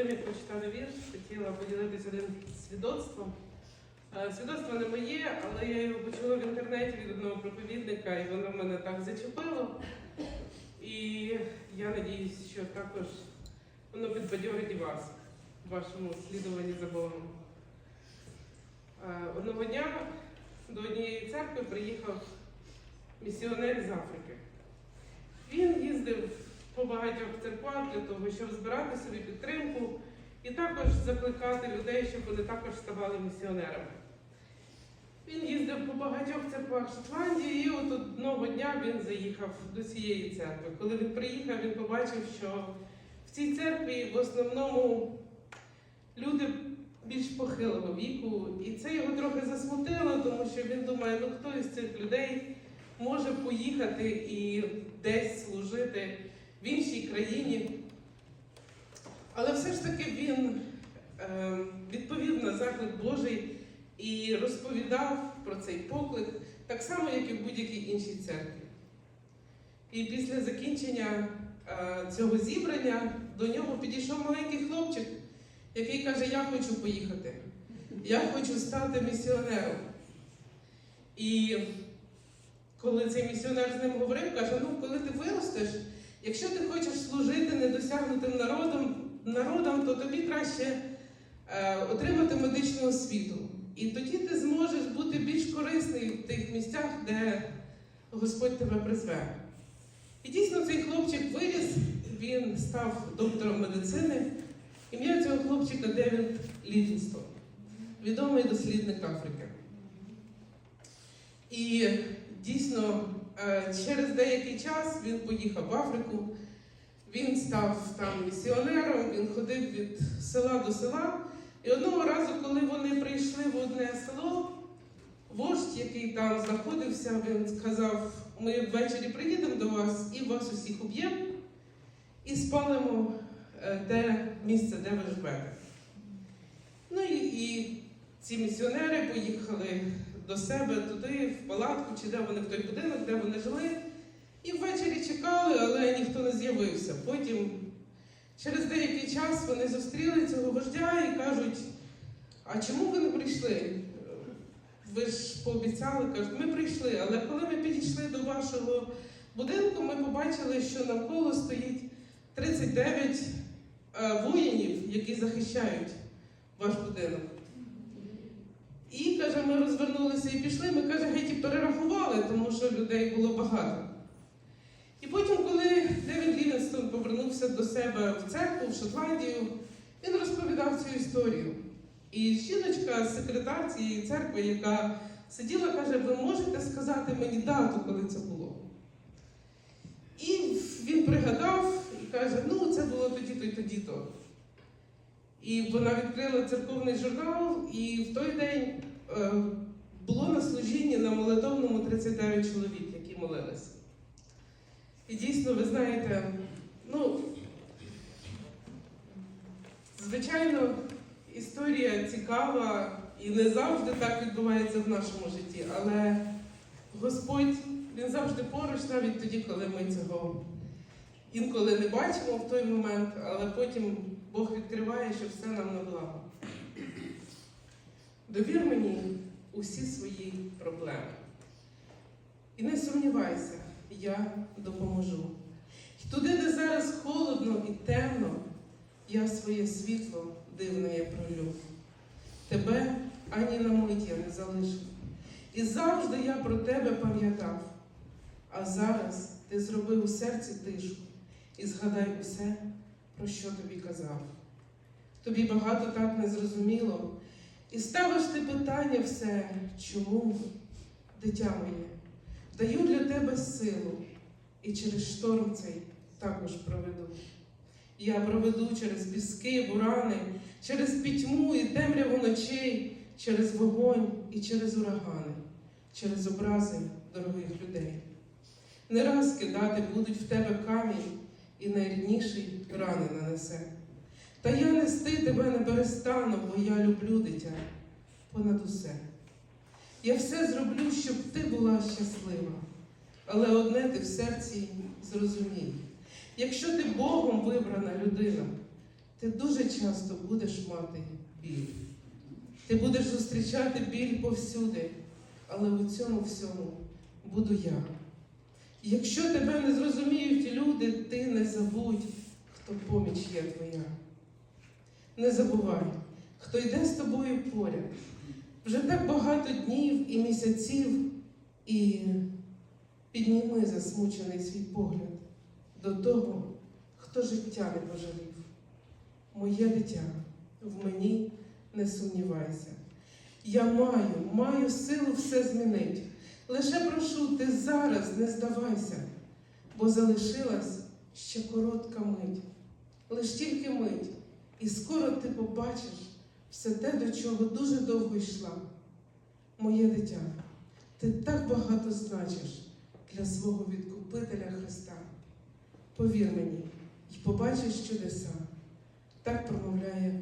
тим, як прочитали вірш, хотіла поділитися одним свідоцтвом. Е, Свідоцтво не моє, але я його почула в інтернеті від одного проповідника, і воно мене так зачепило. І я надіюсь, що також воно підбадьорить і вас в вашому слідуванні за Богом. Е, Одного дня до однієї церкви приїхав місіонер з Африки. Він їздив по багатьох церквах для того, щоб збирати собі підтримку і також закликати людей, щоб вони також ставали місіонерами. Він їздив по багатьох церквах Шотландії, і от одного дня він заїхав до цієї церкви. Коли він приїхав, він побачив, що в цій церкві в основному люди більш похилого віку, і це його трохи засмутило, тому що він думає, ну хто із цих людей може поїхати і десь служити в іншій країні. Але все ж таки він е, відповів на заклик Божий і розповідав про цей поклик, так само, як і в будь-якій іншій церкві. І після закінчення е, цього зібрання до нього підійшов маленький хлопчик, який каже: Я хочу поїхати, я хочу стати місіонером. І коли цей місіонер з ним говорив, каже: ну, коли ти виростеш, якщо ти хочеш служити недосягнутим народом, народам, то тобі краще е, отримати медичну освіту. І тоді ти зможеш бути більш корисний в тих місцях, де Господь тебе призве. І дійсно цей хлопчик виріс, він став доктором медицини. Ім'я цього хлопчика Девід Лівінстон, відомий дослідник Африки. І дійсно е, через деякий час він поїхав в Африку, він став там місіонером, він ходив від села до села. І одного разу, коли вони прийшли в одне село, вождь, який там знаходився, він сказав: ми ввечері приїдемо до вас і вас усіх уб'ємо і спалимо е, те місце, де ви живете. Ну і, і ці місіонери поїхали до себе туди, в палатку, чи де вони в той будинок, де вони жили. І ввечері чекали, але ніхто не з'явився. Потім, через деякий час, вони зустріли цього вождя і кажуть: а чому ви не прийшли? Ви ж пообіцяли, кажуть, ми прийшли, але коли ми підійшли до вашого будинку, ми побачили, що навколо стоїть 39 е, воїнів, які захищають ваш будинок. І каже, ми розвернулися і пішли. Ми каже, геть і перерахували, тому що людей було багато. І потім, коли Девід Лівінстон повернувся до себе в церкву в Шотландію, він розповідав цю історію. І жіночка, секретар цієї церкви, яка сиділа, каже: ви можете сказати мені дату, коли це було? І він пригадав і каже: ну, це було тоді-то і тоді-то. І вона відкрила церковний журнал, і в той день е, було на служінні на молитовному 39 чоловік, які молилися. І дійсно, ви знаєте, ну, звичайно, історія цікава і не завжди так відбувається в нашому житті, але Господь Він завжди поруч, навіть тоді, коли ми цього інколи не бачимо в той момент, але потім Бог відкриває, що все нам на благо. Довір мені усі свої проблеми. І не сумнівайся, я допоможу. І туди, де зараз холодно і темно, я своє світло дивне я пролю. Тебе ані на мить я не залишу. І завжди я про тебе пам'ятав. А зараз ти зробив у серці тишу і згадай усе, про що тобі казав. Тобі багато так не зрозуміло, і ставиш ти питання все, чому, дитя моє, даю для тебе силу, і через шторм цей також проведу. Я проведу через піски, бурани, через пітьму і темряву ночей, через вогонь і через урагани, через образи дорогих людей. Не раз кидати будуть в тебе камінь, і найрідніший рани нанесе. Та я нести тебе не перестану, бо я люблю дитя понад усе. Я все зроблю, щоб ти була щаслива, але одне ти в серці зрозумій. Якщо ти Богом вибрана людина, ти дуже часто будеш мати біль. Ти будеш зустрічати біль повсюди, але у цьому всьому буду я. Якщо тебе не зрозуміють люди, ти не забудь, хто поміч є твоя. Не забувай, хто йде з тобою поряд. Вже так багато днів і місяців, і підніми засмучений свій погляд до того, хто життя не пожалів. Моє дитя, в мені не сумнівайся. Я маю, маю силу все змінить. Лише прошу, ти зараз не здавайся, бо залишилась ще коротка мить. Лиш тільки мить, і скоро ти побачиш все те, до чого дуже довго йшла. Моє дитя, ти так багато значиш для свого відкупителя Христа. Повір мені і побачиш чудеса. Так промовляє